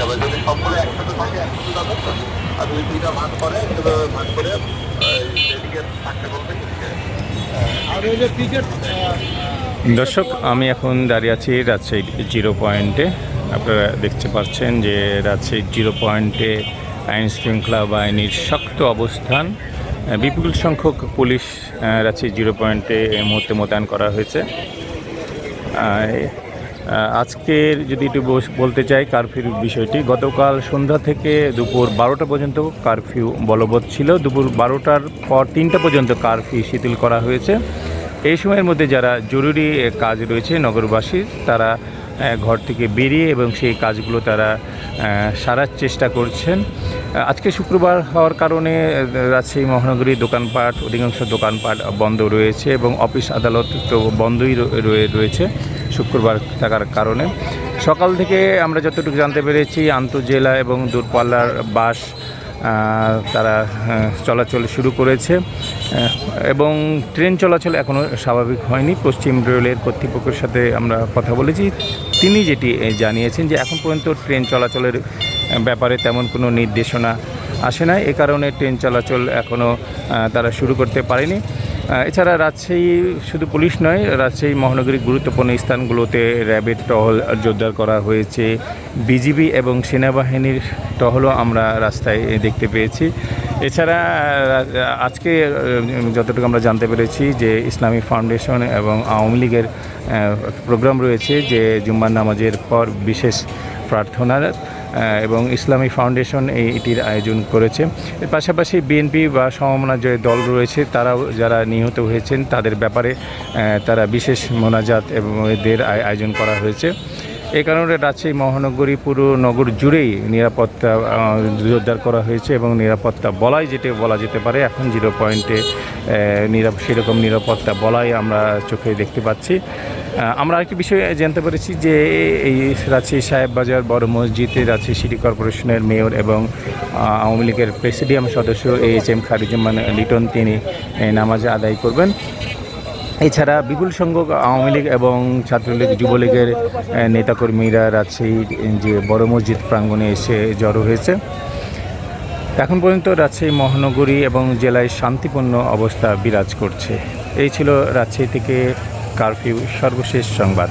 যাবে। যদি সবগুলো একসাথে থাকে একসাথে যাবে। আর যদি দুইটা ভাগ করে ভাগ করে আহ, থাকতে বলবে সেদিকে আর ওই যে ক্রিকেট দর্শক আমি এখন দাঁড়িয়ে আছি রাজশাহী জিরো পয়েন্টে। আপনারা দেখতে পাচ্ছেন যে রাজশাহী জিরো পয়েন্টে আইন শৃঙ্খলা বাহিনীর শক্ত অবস্থান। বিপুল সংখ্যক পুলিশ আহ, রাজশাহী জিরো পয়েন্টে এই মুহূর্তে মোতায়েন করা হয়েছে। আজকের যদি একটু বলতে চাই কারফিউর বিষয়টি, গতকাল সন্ধ্যা থেকে দুপুর বারোটা পর্যন্ত কারফিউ বলবৎ ছিল। দুপুর বারোটার পর তিনটা পর্যন্ত কারফিউ শিথিল করা হয়েছে। এই সময়ের মধ্যে যারা জরুরি কাজ রয়েছে নগরবাসীর তারা ঘর থেকে বেরিয়ে এবং সেই কাজগুলো তারা সারার চেষ্টা করছেন। আজকে শুক্রবার হওয়ার কারণে রাজশাহী মহানগরী দোকানপাট, অধিকাংশ দোকানপাট বন্ধ রয়েছে এবং অফিস আদালত তো বন্ধই রয়েছে শুক্রবার থাকার কারণে। সকাল থেকে আমরা যতটুকু জানতে পেরেছি, আন্তঃজেলা এবং দূরপাল্লার বাস তারা চলাচল শুরু করেছে। এবং ট্রেন চলাচল এখনও স্বাভাবিক হয়নি। পশ্চিম রেলের কর্তৃপক্ষের সাথে আমরা কথা বলেছি। তিনি যেটি জানিয়েছেন যে এখন পর্যন্ত ট্রেন চলাচলের ব্যাপারে তেমন কোনো নির্দেশনা আসে না এ কারণে ট্রেন চলাচল এখনও তারা শুরু করতে পারেনি। এছাড়া রাজশাহী শুধু পুলিশ নয়, রাজশাহী মহানগরীর গুরুত্বপূর্ণ স্থানগুলোতে র্যাবের টহল জোরদার করা হয়েছে। বিজিবি এবং সেনাবাহিনীর টহলও আমরা রাস্তায় দেখতে পেয়েছি। এছাড়া আজকে যতটুকু আমরা জানতে পেরেছি যে ইসলামী ফাউন্ডেশন এবং আওয়ামী লীগের প্রোগ্রাম রয়েছে যে জুম্মার নামাজের পর বিশেষ প্রার্থনার এবং ইসলামী ফাউন্ডেশন এই এটির আয়োজন করেছে। এর পাশাপাশি বিএনপি বা সমমনা যে দল রয়েছে, তারাও যারা নিহত হয়েছেন, তাদের ব্যাপারে তারা বিশেষ মোনাজাত এবং এদের আয়োজন করা হয়েছে। এই কারণে রাজশাহী, মহানগরী, পুরো নগর জুড়েই নিরাপত্তা জোরদার করা হয়েছে এবং নিরাপত্তা বলাই যেটা বলা যেতে পারে। এখন জিরো পয়েন্টে সেরকম নিরাপত্তা বলাই আমরা চোখে দেখতে পাচ্ছি। আমরা আরেকটি বিষয় জানতে পেরেছি যে এই রাজশাহী সাহেব বাজার, বড় মসজিদে রাজশাহী সিটি কর্পোরেশনের মেয়র এবং আওয়ামী লীগের প্রেসিডিয়াম সদস্য A H M Khairuzzaman Liton, তিনি নামাজ আদায় করবেন। এছাড়া বিপুল সংখ্যক আওয়ামী লীগ এবং ছাত্রলীগ, যুবলীগের নেতাকর্মীরা রাজশাহীর যে বড় মসজিদ প্রাঙ্গণে এসে জড়ো হয়েছে। এখন পর্যন্ত রাজশাহী মহানগরী এবং জেলায় শান্তিপূর্ণ অবস্থা বিরাজ করছে। এই ছিল রাজশাহী থেকে কারফিউ সর্বশেষ সংবাদ।